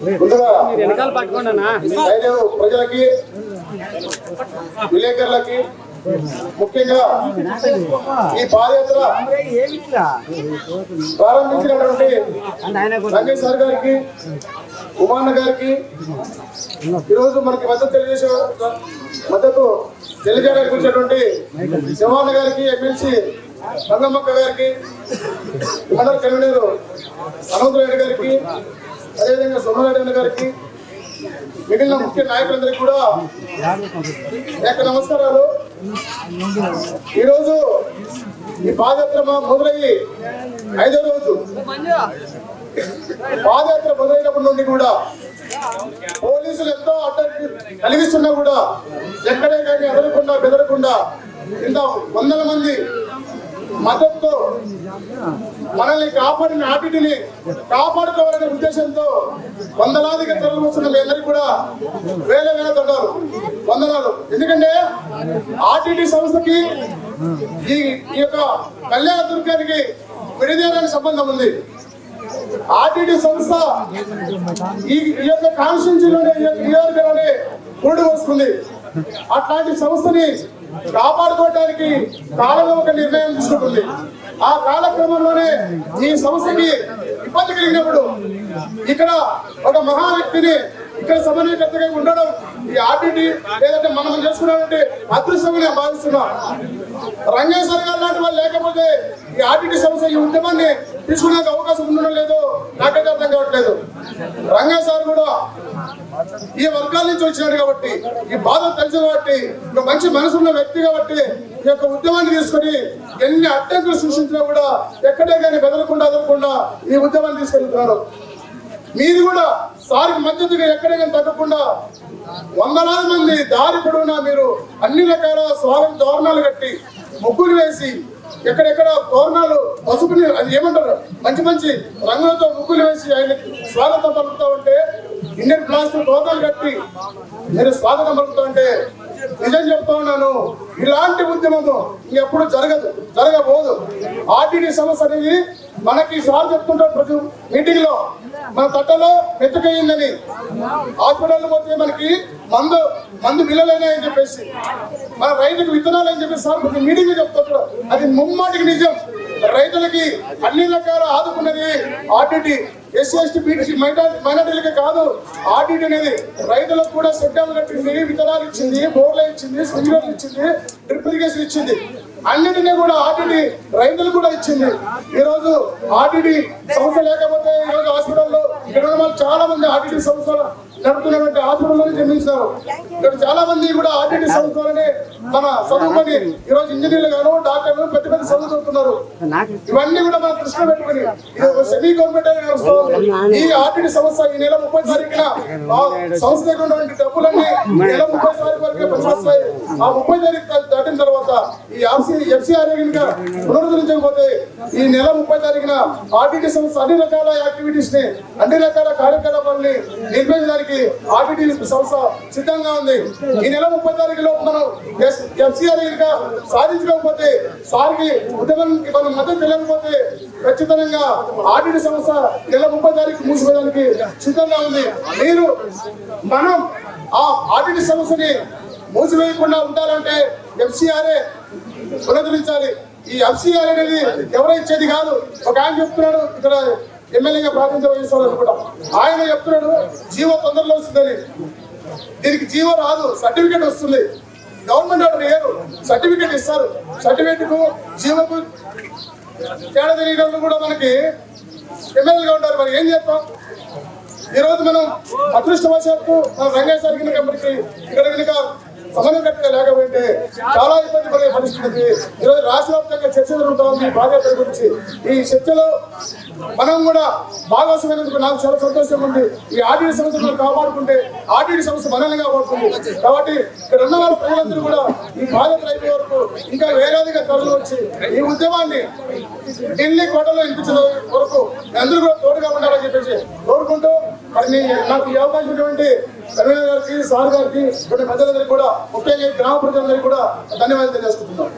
ముందుగా ప్రజలకి విలేకరులకి ముఖ్యంగా ఈ పాదయాత్ర ప్రారంభించినటువంటి రంగేష్ సార్ గారికి ఉమాన్న గారికి ఈరోజు మనకి మద్దతు తెలియజేసే మద్దతు తెలియజేయడానికి వచ్చినటువంటి శివాన్న గారికి ఎమ్మెల్సీ రంగమ్మక్క గారికి మండల కన్వీనర్ అనంత్ రెడ్డి గారికి అదేవిధంగా సోమరెడ్డి గారికి మిగిలిన ముఖ్య నాయకులందరికీ కూడా యొక్క నమస్కారాలు. ఈరోజు ఈ పాదయాత్ర మా మొదలయ్యి ఐదో రోజు. పాదయాత్ర మొదలైనప్పటి నుండి కూడా పోలీసులు ఎంతో అడ్డంకి కలిగిస్తున్నా కూడా ఎక్కడే కానీ ఎదరకుండా బెదరకుండా ఇంత వందల మంది మద్దతుతో మనల్ని కాపాడిన ఆటిని కాపాడుకోవాలనే ఉద్దేశంతో వందలాదిగా తరలి వస్తున్న మీ అందరికీ కూడా వేల వేల దండాలు వందనాలు ఎందుకంటే ఆర్టీటీ సంస్థకి ఈ ఈ యొక్క కళ్యాణ దుర్గానికి విడదీయడానికి సంబంధం ఉంది. ఆర్టీటీ సంస్థ ఈ ఈ యొక్క కాన్స్టిట్యూన్సీలోనే ఈ యొక్క నియోజకవర్గంలోనే పురుడు వస్తుంది అట్లాంటి సంస్థని కాపాడుకోవడానికి కాలంలో ఒక నిర్ణయం తీసుకుంటుంది. ఆ కాలక్రమంలోనే ఈ సంస్థకి ఇబ్బంది కలిగినప్పుడు ఇక్కడ ఒక మహా వ్యక్తిని ఇక్కడ సమన్వయకర్తగా ఉండడం ఈ ఆర్టీటీ లేదంటే మనం చేసుకున్నామంటే అదృష్టంగా నేను భావిస్తున్నా. రంగేశ్వర గారు లాంటి వాళ్ళు లేకపోతే ఈ ఆర్టీటీ సంస్థ ఈ ఉద్యమాన్ని తీసుకునే అవకాశం ఉండడం లేదో. నాకైతే అర్థం కావట్లేదు. రంగా సార్ కూడా ఈ వర్గాల నుంచి వచ్చినాడు కాబట్టి ఈ బాధ తెలుసు కాబట్టి ఒక మంచి మనసున్న వ్యక్తి కాబట్టి ఈ యొక్క ఉద్యమాన్ని తీసుకొని ఎన్ని అడ్డంకులు సృష్టించినా కూడా ఎక్కడే కానీ బెదరకుండా అదలకుండా ఈ ఉద్యమాన్ని తీసుకెళ్తున్నారు. మీరు కూడా సార్కి మద్దతుగా ఎక్కడే కానీ తగ్గకుండా వందలాది మంది దారి పొడవునా మీరు అన్ని రకాల స్వాగత తోరణాలు కట్టి ముగ్గులు వేసి ఎక్కడెక్కడ తోరణాలు పసుపుని అది ఏమంటారు? మంచి మంచి రంగులతో ముగ్గులు వేసి ఆయన స్వాగతం పలుకుతా ఉంటే ఇండియన్ ప్లాస్టర్ తోరణాలు కట్టి నేను స్వాగతం పలుకుతా ఉంటే నిజం చెప్తా ఉన్నాను. ఇలాంటి ఉద్యమము ఇంకెప్పుడు జరగదు జరగబోదు. ఆర్టీడీ సమస్య అనేది మనకి సార్ చెప్తుంటారు ప్రతి మీటింగ్లో మన తట్టలో మెతుకయిందని హాస్పిటల్ పోతే మనకి మందు మందు బిల్లలైనా అని చెప్పేసి మన రైతులకు విత్తనాలు అని చెప్పేసి సార్ ప్రతి మీటింగ్లో అది ముమ్మాటికి నిజం. రైతులకి అన్ని రకాల ఆదుకున్నది ఆర్టీటీ. ఎస్సీ ఎస్టీ బీటీసీ మైనార్టీలకి కాదు ఆర్టీటీ అనేది రైతులకు కూడా సెట్టాలు కట్టింది విత్తనాలు ఇచ్చింది బోర్లు ఇచ్చింది స్ప్రింక్లర్లు ఇచ్చింది డ్రిప్ ఇరిగేషన్ ఇచ్చింది. అన్నిటినీ కూడా ఆర్టీడీ రైతులు కూడా ఇచ్చింది. ఈ రోజు ఆర్టీడీ సంస్థ లేకపోతే ఈ రోజు హాస్పిటల్లో ఇక్కడ వాళ్ళు చాలా మంది ఆర్టీడీ సంస్థ నడుపుతున్నటువంటి హాస్పిటల్లో జన్మించారు. ఇక్కడ చాలా మంది కూడా ఆర్టీడీ సంస్థలనే మన చదువుకొని ఈ రోజు ఇంజనీర్లు గాను డాక్టర్లు పెద్ద పెద్ద చదువుతున్నారు ఇవన్నీ కూడా మన దృష్టిలో పెట్టుకుని సెమీ గవర్నమెంట్ నడుస్తుంది. ఈ ఆర్టీడీ సంస్థ ఈ నెల ముప్పై తారీఖున సంస్థ డబ్బులన్నీ నెల ముప్పై తారీఖు వరకే పనిచేస్తాయి ఆ ముప్పై తారీఖు దాటిన తర్వాత ఈ ఆర్సీ ఎఫ్సీఆర్ పునరుద్ధరించకపోతే ఈ నెల ముప్పై తారీఖున ఆర్టీటీ సంస్థ అన్ని రకాల యాక్టివిటీస్ని అన్ని రకాల కార్యకలాపాలని నిర్వహించడానికి ఆర్టీటీ సంస్థ సిద్ధంగా ఉంది. ఈ నెల ముప్పై తారీఖులో మనం ఎఫ్సీఆర్ కనుక సాధించకపోతే సార్కి ఉద్యమం మనం మద్దతు తెలియకపోతే ఖచ్చితంగా ఆర్టీటీ సంస్థ నెల ముప్పై తారీఖు మూసిపోయడానికి సిద్ధంగా ఉంది. మీరు మనం ఆ ఆర్టీటీ సంస్థని మూసివేయకుండా ఉండాలంటే ఎంసీఆర్ఏ పునరుద్ధరించాలి. ఈ ఎంసీఆర్ అనేది ఎవరో ఇచ్చేది కాదు. ఒక ఆయన చెప్తున్నాడు ఇక్కడ ఎమ్మెల్యేగా ప్రాతినిధ్యం వహిస్తారు అనుకుంటాం. ఆయన చెప్తున్నాడు జీవో తొందరలో వస్తుందని. దీనికి జీవో రాదు సర్టిఫికేట్ వస్తుంది. గవర్నమెంట్ ఆర్డర్ వేయరు సర్టిఫికేట్ ఇస్తారు. సర్టిఫికేట్కు జీవోకు తేడా తెలియడంలో కూడా మనకి ఎమ్మెల్యేగా ఉంటారు మరి ఏం చేస్తాం? ఈ రోజు మనం అదృష్టవశాత్తు మన రంగేశ్వరి కనుక ఇక్కడ కనుక సమన్వయకర్తగా లేకపోతే చాలా ఇబ్బంది పడే పరిస్థితి. ఈరోజు ఈ రోజు రాష్ట్ర వ్యాప్తంగా చర్చ జరుగుతుంది ఈ బాధ్యతల గురించి. ఈ చర్చలో మనం కూడా భాగస్వామైనందుకు నాకు చాలా సంతోషం ఉంది. ఈ ఆర్టీడీ మనం కాపాడుకుంటే ఆర్టీడీ సంస్థ మనల్ని కాపాడుతుంది. కాబట్టి ఇక్కడ ఉన్న వారు ప్రజలందరూ కూడా ఈ బాధ్యతలు అయిపోయే వరకు ఇంకా వేలాదిగా తరలి వచ్చి ఈ ఉద్యమాన్ని ఢిల్లీ కోటలో వినిపించిన వరకు అందరూ కూడా తోడుగా ఉండాలని చెప్పేసి మరి మీ నాకు ఈ అవకాశం ఉన్నటువంటి గారికి సార్ గారికి ఇక్కడ కూడా ముఖ్యంగా గ్రామ ప్రజలందరికీ కూడా ధన్యవాదాలు తెలియజేసుకుంటున్నాను